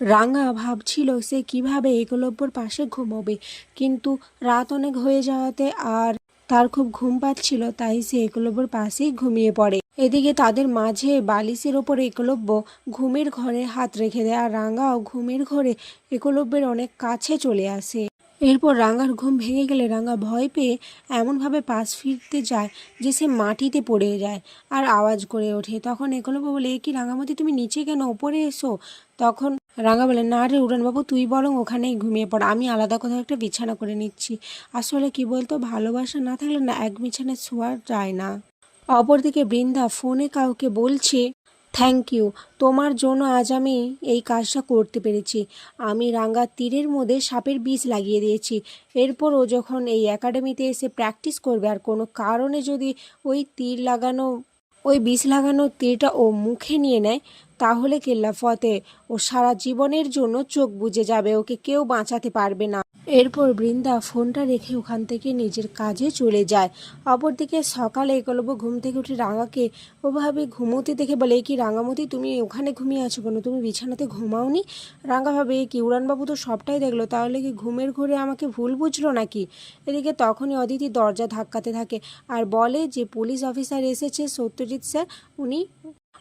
রাঙা ভাবছিল সে কীভাবে একলব্যর পাশে ঘুমোবে? কিন্তু রাত অনেক হয়ে যাওয়াতে আর তার খুব ঘুম পাচ্ছিল, তাই সে একলব্যর পাশেই ঘুমিয়ে পড়ে। এদিকে তাদের মাঝে বালিশের ওপর একলব্য ঘুমের ঘরে হাত রেখে দেয়, আর রাঙাও ঘুমের ঘরে একলব্যের অনেক কাছে চলে আসে। এরপর রাঙার ঘুম ভেঙে গেলে রাঙা ভয় পেয়ে এমনভাবে পাশ ফিরতে যায় যে সে মাটিতে পড়ে যায় আর আওয়াজ করে ওঠে। তখন একলব্য বলে, "এ কি রাঙামতি, তুমি নিচে কেন ওপরে এসো? তখন রাঙা বলে, না রে উড়ানবাবু, তুই বরং ওখানেই ঘুমিয়ে পড়। আমি আলাদা কোথাও একটা বিছানা করে নিচ্ছি। আসলে কি বলতো, ভালোবাসা না থাকলে না এক বিছানায় শোয়া যায় না। অপরদিকে বৃন্দা ফোনে কাউকে বলছে থ্যাংক ইউ তোমার জন্য আজ আমি এই কাজটা করতে পেরেছি। আমি রাঙ্গার তীরের মধ্যে সাপের বীজ লাগিয়ে দিয়েছি। এরপর ও যখন এই একাডেমিতে এসে প্র্যাকটিস করবে, আর কোনো কারণে যদি ওই তীর লাগানো, ওই বিষ লাগানো তীরটা ও মুখে নিয়ে নেয় তাহলে কেল্লা ফতে ও সারা জীবনের জন্য চোখ বুজে যাবে, ওকে কেউ বাঁচাতে পারবে না। এরপর বৃন্দা ফোনটা রেখে ওখান থেকে নিজের কাজে চলে যায়। অপরদিকে সকালে একলব্য ঘুম থেকে উঠে রাঙাকে ওভাবে ঘুমোতে দেখে বলে কি রাঙামতি, তুমি ওখানে ঘুমিয়ে আছো কেন? তুমি বিছানাতে ঘুমাওনি? রাঙা ভাবে কি, উড়ানবাবু তো সবটাই দেখল, তাহলে কি ঘুমের ঘরে আমাকে ভুল বুঝলো নাকি? এদিকে তখনই অদিতি দরজা ধাক্কাতে থাকে, আর বলে যে, পুলিশ অফিসার এসেছে সত্যজিৎ স্যার, উনি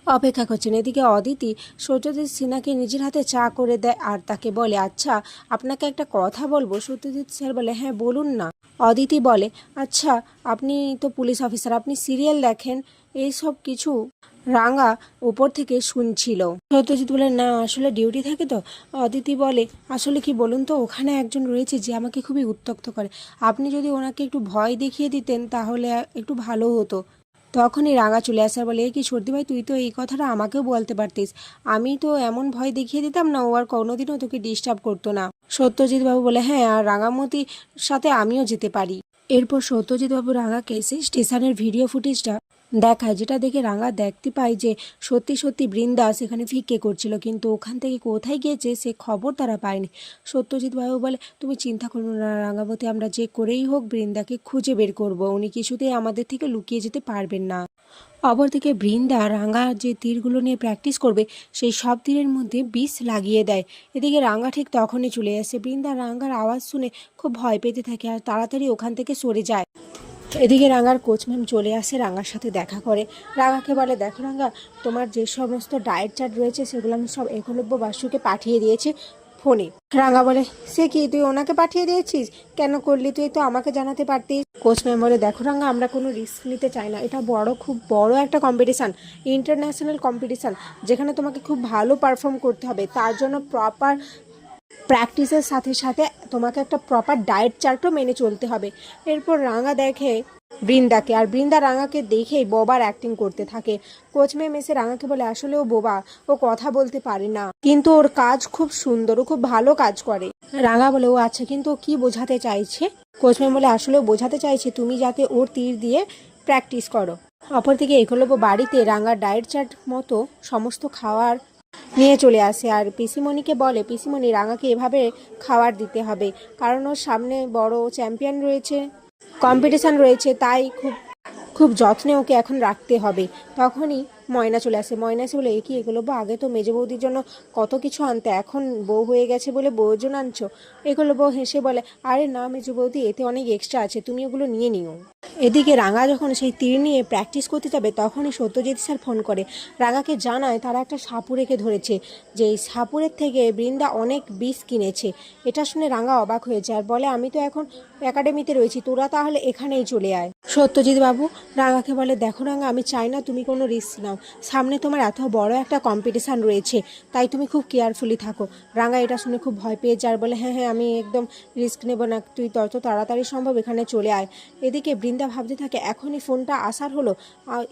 অপেক্ষা করছেন। এদিকে অদিতি সত্যজিৎ সিনহাকে নিজের হাতে চা করে দেয় আর তাকে বলে আচ্ছা আপনাকে একটা কথা বলব? সত্যজিৎ স্যার বলে হ্যাঁ বলুন না। অদিতি বলে আচ্ছা আপনি তো পুলিশ অফিসার, আপনি সিরিয়াল দেখেন এই সব কিছু রাঙা উপর থেকে শুনছিল। সত্যজিৎ বলে, না, আসলে ডিউটি থাকে তো। অদিতি বলে, আসলে কি বলুন তো, ওখানে একজন রয়েছে যে আমাকে খুবই উত্তক্ত করে। আপনি যদি ওনাকে একটু ভয় দেখিয়ে দিতেন, তাহলে একটু ভালো হতো। তখনই রাঙা চলে আসার বলে, "এ কি সর্দি ভাই, তুই তো এই কথাটা আমাকেও বলতে পারতিস। আমি তো এমন ভয় দেখিয়ে দিতাম না, ও আর কোনোদিনও তোকে ডিস্টার্ব করতো না। সত্যজিৎ বাবু বলে হ্যাঁ আর রাঙামতির সাথে আমিও যেতে পারি। এরপর সত্যজিৎ বাবু রাঙাকে সেই স্টেশনের ভিডিও ফুটেজটা দেখায়, যেটা দেখে রাঙা দেখতে পায় যে সত্যি সত্যি বৃন্দা সেখানে ফিকে করছিল, কিন্তু ওখান থেকে কোথায় গিয়েছে সে খবর তারা পায়নি। সত্যজিৎ বাবু বলে, তুমি চিন্তা করো না রাঙাবতী, আমরা যে করেই হোক বৃন্দাকে খুঁজে বের করব। উনি কিছুতেই আমাদের থেকে লুকিয়ে যেতে পারবেন না। অপরদিকে বৃন্দা রাঙা যে তীরগুলো নিয়ে প্র্যাকটিস করবে, সেই সব তীরের মধ্যে বিষ লাগিয়ে দেয়। এদিকে রাঙা ঠিক তখনই চলে আসে। বৃন্দা রাঙ্গার আওয়াজ শুনে খুব ভয় পেতে থাকে আর তাড়াতাড়ি ওখান থেকে সরে যায়। এদিকে রাঙার কোচ ম্যাম চলে আসে রাঙার সাথে দেখা করে। রাঙাকে বলে, দেখো রাঙা, তোমার যে সমস্ত ডায়েট চার্ট রয়েছে, সেগুলো আমি সব একলব্য বাসুকে পাঠিয়ে দিয়েছি। ফোনে রাঙা বলে, সে কি তুই ওনাকে পাঠিয়ে দিয়েছিস? কেন করলি তুই তো আমাকে জানাতে পারতিস? কোচ ম্যাম বলে দেখো রাঙা, আমরা কোনো রিস্ক নিতে চাই না। এটা বড়, খুব বড় একটা কম্পিটিশান ইন্টারন্যাশনাল কম্পিটিশান যেখানে তোমাকে খুব ভালো পারফর্ম করতে হবে। তার জন্য প্রপার প্র্যাকটিসের সাথে সাথে তোমাকে একটা প্রপার ডায়েট চার্টও মেনে চলতে হবে। এরপর রাঙা দেখে বৃন্দাকে। আর বৃন্দা রাঙাকে দেখেই বোবার অ্যাক্টিং করতে থাকে। কোচ ম্যাম এসে রাঙাকে বলে, আসলে ও বোবা, ও কথা বলতে পারে না। কিন্তু ওর কাজ খুব সুন্দর, ও খুব ভালো কাজ করে। রাঙা বলে, ও আচ্ছা কিন্তু ও কি বোঝাতে চাইছে? কোচ ম্যাম বলে, আসলে বোঝাতে চাইছে তুমি যাতে ওর তীর দিয়ে প্র্যাকটিস করো। অপরদিকে একলব্য বাড়িতে রাঙার ডায়েট চার্ট মতো সমস্ত খাওয়ার নিয়ে চলে আসে। আর পিসিমণিকে বলে, পিসিমণি, রাঙাকে এভাবে খাবার দিতে হবে। কারণ ওর সামনে বড় চ্যাম্পিয়ন রয়েছে। কম্পিটিশান রয়েছে, তাই খুব খুব যত্নে ওকে এখন রাখতে হবে। তখনই ময়না চলে আসে। ময়না এসে বলে, "এ কি এগুলো? বা, আগে তো মেজো বৌদির জন্য কত কিছু আনতে, এখন বউ হয়ে গেছে বলে বউয়ের জন্য আনছো? এগুলো বউ হেসে বলে, আরে না, মেজ বৌদি, এতে অনেক এক্সট্রা আছে, তুমি ওগুলো নিয়ে নিও। এদিকে রাঙা যখন সেই তীর নিয়ে প্র্যাকটিস করতে যাবে, তখনই সত্যজিৎ স্যার ফোন করে। রাঙাকে জানায় তারা একটা সাপুরেকে ধরেছে, যে এই সাপুরের থেকে বৃন্দা অনেক বিষ কিনেছে। এটা শুনে রাঙা অবাক হয়েছে আর বলে, আমি তো এখন একাডেমিতে রয়েছি, তোরা তাহলে এখানেই চলে আয়। সত্যজিৎ বাবু, রাঙাকে বলে, দেখো রাঙা, আমি চাই না তুমি কোনো রিস্ক নাও। সামনে তোমার এত বড় একটা কম্পিটিশান রয়েছে, তাই তুমি খুব কেয়ারফুলি থাকো। রাঙা এটা শুনে খুব ভয় পেয়ে যার বলে হ্যাঁ হ্যাঁ আমি একদম রিস্ক নেব না, তুই তত তাড়াতাড়ি সম্ভব এখানে চলে আয়। এদিকে বৃন্দা ভাবতে থাকে, এখনই ফোনটা আসার হলো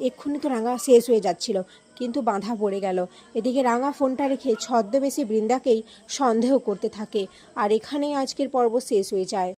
এক্ষুনি তো রাঙা শেষ হয়ে যাচ্ছিল। কিন্তু বাঁধা পড়ে গেল। এদিকে রাঙা ফোনটা রেখে ছদ্মবেশী বৃন্দাকেই সন্দেহ করতে থাকে, আর এখানেই আজকের পর্ব শেষ হয়ে যায়।